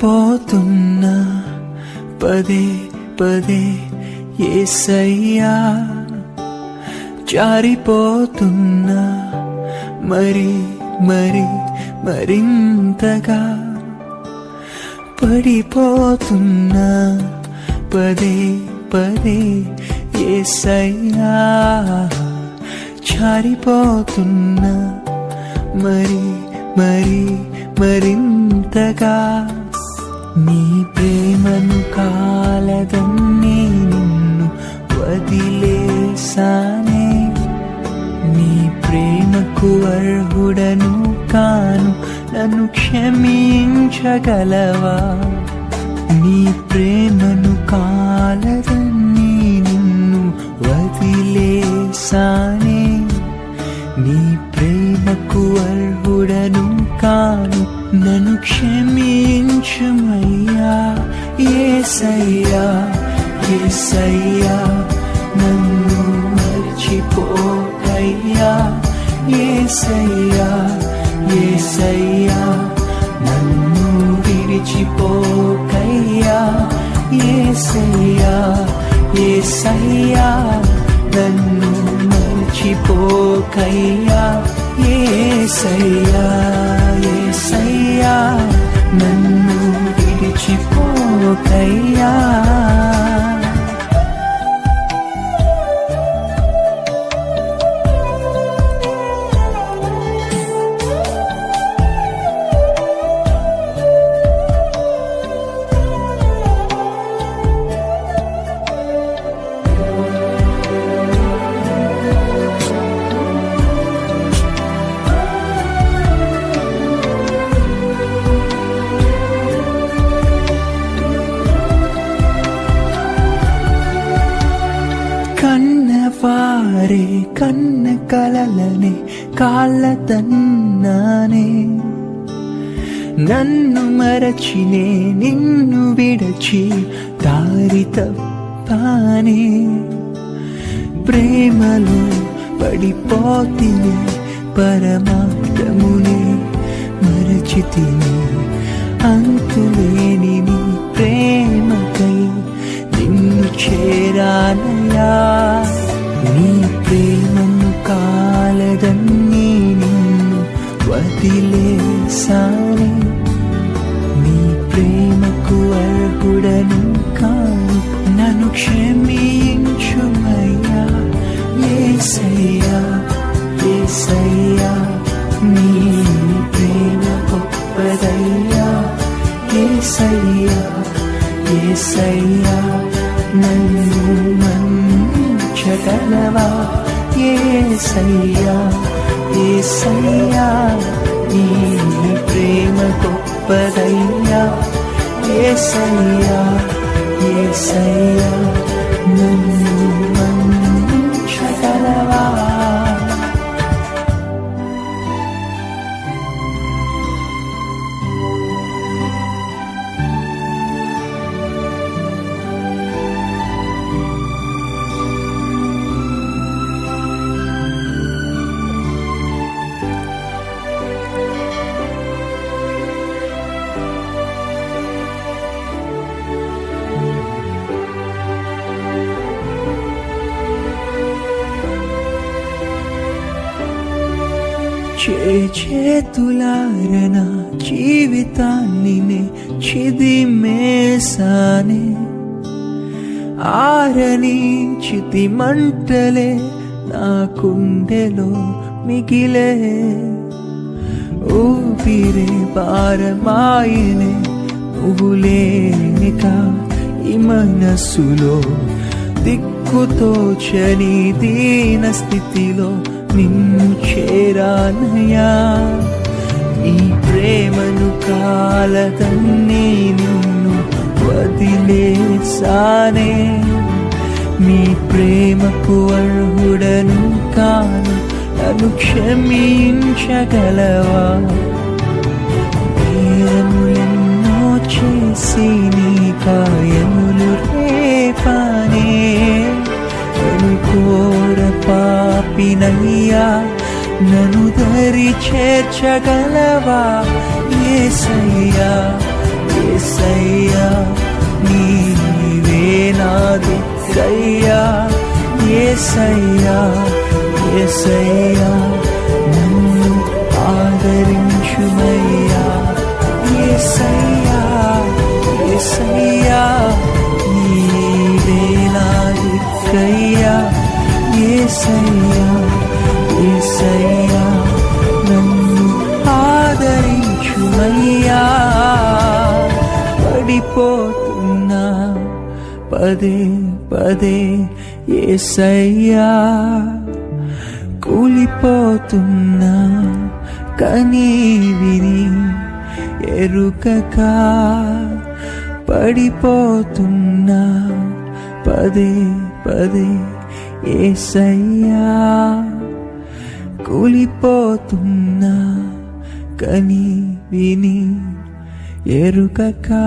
పోతున్నా పదే పదే ఏసయ్యా జారిపోతున్నా మరి మరి మరింతగా పడిపోతున్నా పదే పదే ఏసయ్యా జారిపోతున్నా మరి మరి మరింతగా నీ ప్రేమను కాలదన్నీ నిన్ను వదిలేసానే నీ ప్రేమకు అర్హుడను కాను నన్ను క్షమించగలవా? నీ ప్రేమను కాలదన్నీ నిన్ను వదిలేసానే నీ ప్రేమకు అర్హుడను కాను నన్ను క్షమి ఏసయ్యా ఏసయ్యా నన్ను మర్చిపోకయ్యా ఏసయ్యా ఏసయ్యా నన్ను విడిచిపోకయ్యా ఏసయ్యా ఏసయ్యా నన్ను మర్చిపోకయ్యా ఏసయ్యా ఏసయ్యా నన్ను కన్నవారే కన్న కలలనే కాళ్ళ తన్నానే. నన్ను మరచినే నిన్ను విడచి దారి తప్పానే. ప్రేమలో పడిపోతిని పరమార్థమునే మరచితిని. అంతులేని నీ ప్రేమకై నిన్ను చేరానయా. వదిలేసానే నీ ప్రేమకు అర్హుడను కాను నన్ను క్షమించుమయ్యా. ఏసయ్యా ఏసయ్యా నీ ప్రేమ గొప్పదయ్యా ఏసయ్యా ఏసయ్యా నన్ను మంచగలవా ఏసయ్యా ఏసయ్యా నీ ప్రేమ గొప్పదయ్యా. ఏసయ్యా ఏసయ్యా నన్ను చేతులారన జీవితాన్ని నే చిదిమేసానే ఆరని చితి మంటలే నా కుండెలో మిగిలే. ఊపిరే భారమాయనే నువ్వు లేనిక ఈ మనస్సులో దిక్కుతో చని దీన స్థితిలో నిన్ను చేరానయా ఈ ప్రేమను కాలదన్నీ నిన్ను వదిలేసానే నీ ప్రేమకు అర్హుడను కాను నన్ను క్షమించగలవా? నేరములెన్నో చేసి పాపినయ్యా నను దరి చేర్చగలవా ఏసయ్యా ఏసయ్యా నీవే నా దిక్కయ్యా ఏసయ్యా ఏసయ్యా నన్ను ఆదరించుమయ్యా. ఏసయ్యా ఏసయ్యా నీవే నా దిక్కయ్యా ఏసయ్యా ఏసయ్యా పడిపోతున్నా పదే పదే ఏసయ్యా కూలిపోతున్నా. కనీ విని ఎరుకక పడిపోతున్నా. పదే పదే ఏసయ్యా కూలిపోతున్నా. కని విని ఎరుక కా